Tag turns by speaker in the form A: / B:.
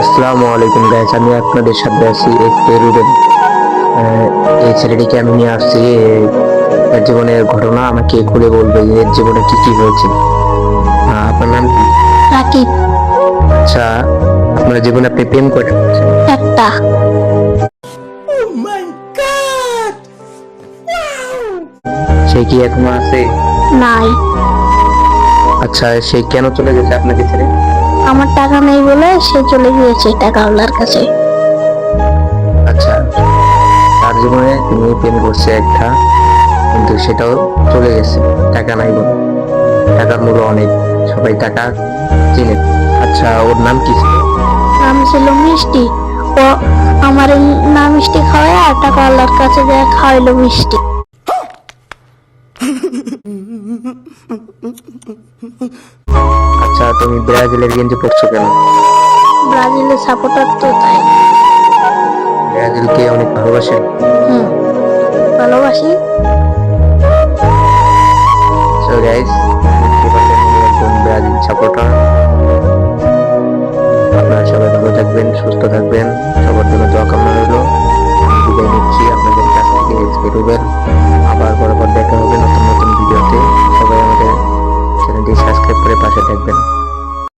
A: আসসালামু আলাইকুম গাইস আমি আপনাদের সাথে আছি এই পেরুদের এই ছেলেটিকে আমি নিয়ে আসছি এর জীবনের ঘটনা আমাকে খুলে বলবে এর জীবনে কি কি হয়েছে। আপনার নাম কি?
B: রাকিব।
A: আচ্ছা আপনার জীবনে আপনি প্রেম করেন
B: একটা।
A: সে কি এখনও আছে?
B: নাই।
A: আচ্ছা সে কেন চলে গেছে আপনাকে ছেড়ে?
B: আমার টাকা নেই বলে সে চলে গিয়েছে টাকাওয়ালার কাছে।
A: আচ্ছা তার জীবনে তিনি প্রেম করছে একটা কিন্তু সেটাও চলে গেছে টাকা নাই বলে। টাকার মূল্য অনেক সবাই টাকা চিনে। আচ্ছা ওর নাম কি ছিল?
B: নাম ছিল মিষ্টি। ও আমার এই না মিষ্টি খাওয়ায় আর টাকাওয়ালার কাছে যায় খাওয়াইলো মিষ্টি।
A: আচ্ছা তুমি ব্রাজিলের গেঞ্জি পরছো কেন?
B: ব্রাজিলের সাপোর্টার তো তাই।
A: ব্রাজিলকে অনেক ভালোবাসেন
B: হুম ভালোবাসি।
A: সো গাইস একজন ব্রাজিল সাপোর্টার আপনারা সবাই ভালো থাকবেন সুস্থ থাকবেন। সবার জন্য দোয়া কামনা রইল। বিদায় নিচ্ছি আপনাদের কাছ থেকে এক্সপেক্ট